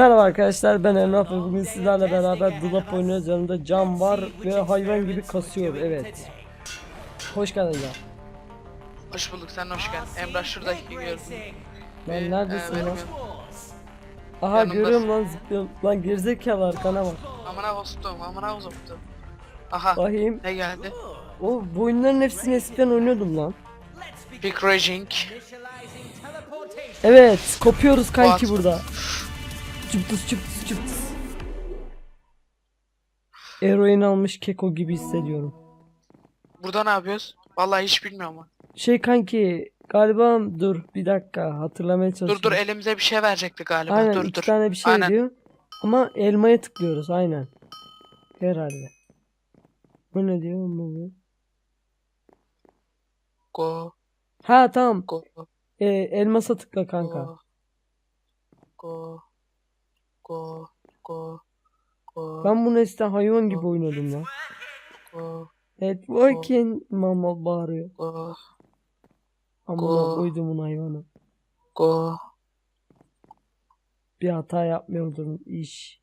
Merhaba arkadaşlar ben Emrah ve bugün sizlerle beraber dolap oynuyoruz yanımda cam var ve hayvan gibi kasıyor evet Hoş geldin ya Hoş bulduk sen hoş geldin. Emrah şuradaki gördüm. Lan neredesin Ee, lan? benim- Aha yanımdasın. görüyorum lan zıplıyorum lan gerizekalı arkana bak Amına bostum, amına uzaktum. Aha Bakayım ne geldi? o bu oyunların hepsini eskiden oynuyordum lan Big Raging. Evet kopuyoruz kanki What? burada Çıptıs çıptıs çıptıs Eroin almış keko gibi hissediyorum Burada ne yapıyoruz? Vallahi hiç bilmiyorum ama. Şey kanki galiba dur bir dakika hatırlamaya Dur çalışıyorum dur elimize bir şey verecekti galiba. Aynen dur iki dur. tane bir şey Aynen. diyor. Ama elmaya tıklıyoruz aynen. Herhalde. Bu ne diyor bu? bu? Go Ha tamam. go Ee, elmasa tıkla kanka. Go go go go Ben bunu eskiden hayvan gibi oynadım lan. Evet varken mama bağırıyor. go Amına Go. koydumun hayvanı. go. Bir hata yapmıyordum iş.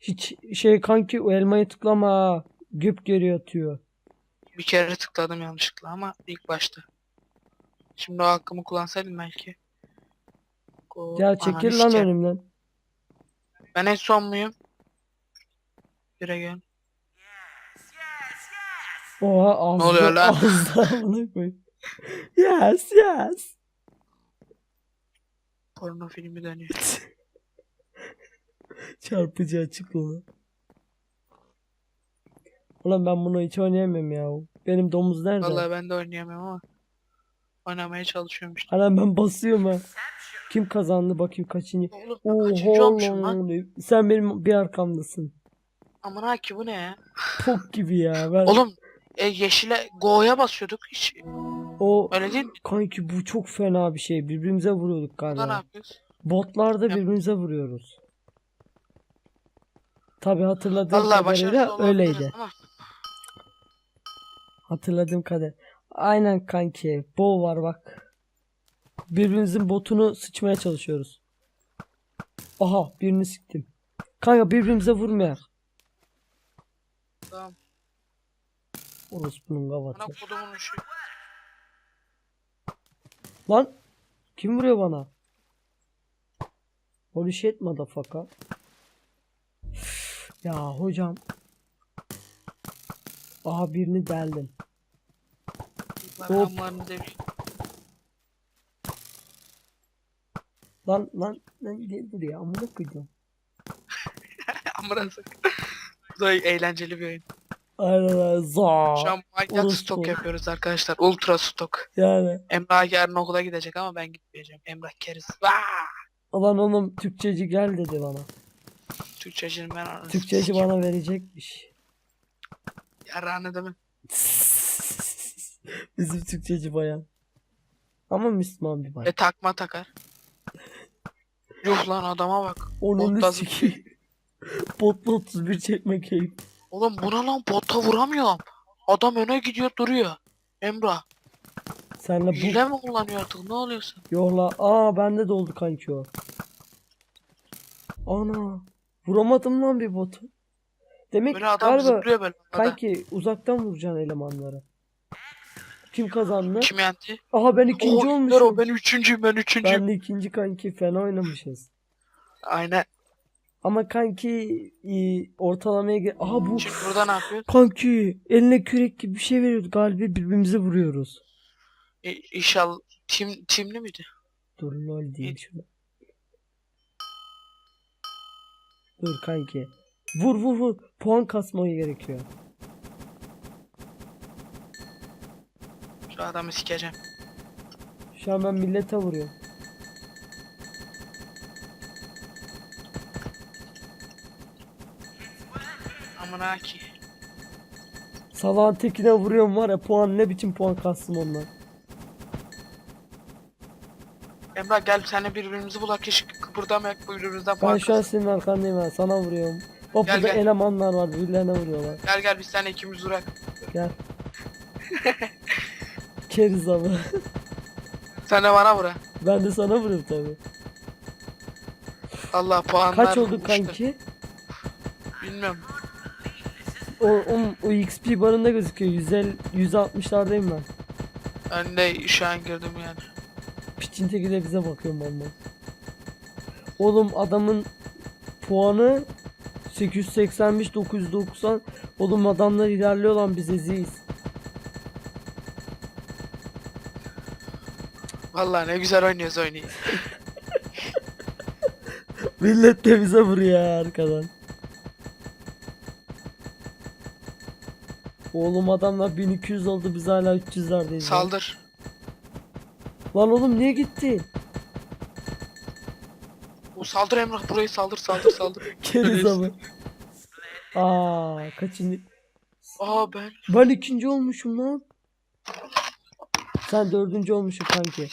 Hiç şey kanki o elmaya tıklama. ha. Güp geri atıyor. Bir kere tıkladım yanlışlıkla ama ilk başta. Şimdi o hakkımı kullansaydım belki. Go. Ya Ananı çekil lan sikeyim. önümden. Ben en son muyum? Bire gel. Oha ağzına, oluyor lan? ağzına koy. Yes yes. Porno filmi dönüyor. Çarpıcı açıklama. Ulan ben bunu hiç oynayamam ya. Benim domuz nerede? Vallahi ben de oynayamıyorum ama oynamaya çalışıyorum işte. Hala ben basıyorum ha. Kim kazandı bakayım kaçıncı. Oğlum ben kaçıncı Oha olmuşum lan? lan. Sen benim bir arkamdasın. Aman ha ki bu ne ya? Pok gibi ya. Ben Oğlum e, yeşile go'ya basıyorduk hiç. o Öyle değil mi? kanki bu çok fena bir şey. Birbirimize vuruyorduk Burada ne galiba. yapıyoruz? Botlarda Yap. birbirimize vuruyoruz. Tabi hatırladığım Vallahi kadarıyla öyleydi. ama Hatırladığım kadar. Aynen kanki. Bo var bak. Birbirimizin botunu sıçmaya çalışıyoruz. Aha birini siktim. Kanka birbirimize vurmayak. Tamam. Orospunun Bana gavatı. kodumun. Lan kim vuruyor bana? Holy shit motherfucker. Ya hocam. Aha birini deldim. Hop. Adamlarını demiş. Lan lan lan gel buraya amına koydum. Amına sakın. Bu da eğlenceli bir oyun. Aynen. Za. Şu an manyak orospu. stok yapıyoruz arkadaşlar. Ultra stok. Yani. Emrah yarın okula gidecek ama ben gitmeyeceğim. Emrah keriz. Vaa! Lan oğlum Türkçeci gel dedi bana. Türkçecinin ben anasını Türkçeci bana verecekmiş. Yarrağını mi? Bizim Türkçeci bayan. Ama Müslüman bir bayan. Ve takma takar. Yuh lan adama bak. Onun botta sikeyim. Botla 31 çekme keyif. Oğlum buna lan bota vuramıyorum. Adam öne gidiyor duruyor. Emrah. Senle bu Hile mi kullanıyor artık ne oluyorsun? yolla. Aa bende de oldu kanki o. Ana. Vuramadım lan bir botu. Demek Böyle adam galiba zıplıyor böyle. Kanki uzaktan vuracaksın elemanları. Kim kazandı? Kim yendi? Aha ben ikinci Oo, olmuşum. o ben üçüncüyüm ben üçüncüyüm. Ben de ikinci kanki fena oynamışız. Aynen. Ama kanki e, ortalamaya gel. Aha bu Şimdi burada ne yapıyoruz? kanki eline kürek gibi bir şey veriyordu galiba birbirimize vuruyoruz. İ- İnşallah tim timli miydi? Dur lol diyeyim şuna. Dur kanki. Vur vur vur. Puan kasmayı gerekiyor. Adamı sikeceğim. Şu an ben millete vuruyorum. Amına ki. Salağın tekine vuruyorum var ya puan ne biçim puan kastım ondan. Emrah gel seninle birbirimizi bulak hiç kıpırdamayak birbirimizden Ben puan şu an senin arkandayım ben sana vuruyorum. Bak Gel, burada gel. elemanlar var birbirlerine vuruyorlar. Gel gel biz seninle ikimiz durak. Gel. Keriz ama. Sen de bana vur ha. Ben de sana vuruyorum tabi. Allah puanlar Kaç oldu uçtu. kanki? Bilmiyorum. O, o, o XP barında gözüküyor. 150, 160'lardayım ben. Ben de şu an girdim yani. Piçin teki de bize bakıyor valla. Oğlum adamın puanı 885 990. Oğlum adamlar ilerliyor lan biz eziyiz. Vallahi ne güzel oynuyoruz oyunu. Millet de bize vuruyor ya arkadan. Oğlum adamlar 1200 oldu biz hala 300'lerdeyiz. lan. Saldır. Lan oğlum niye gitti? O saldır Emrah burayı saldır saldır saldır. Keriz abi. Aa kaçıncı? Aa ben. Ben ikinci olmuşum lan. Sen dördüncü olmuşsun kanki.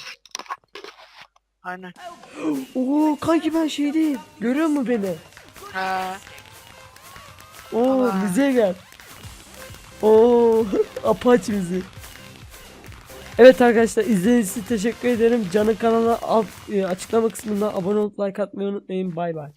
Aynen. Oo kanki ben şeydeyim. Görüyor musun beni? Ha. Oo Ama- müziğe gel. Oo Apache müziği. Evet arkadaşlar izlediğiniz için teşekkür ederim. Canı kanala alt e, açıklama kısmında abone olup like atmayı unutmayın. Bay bay.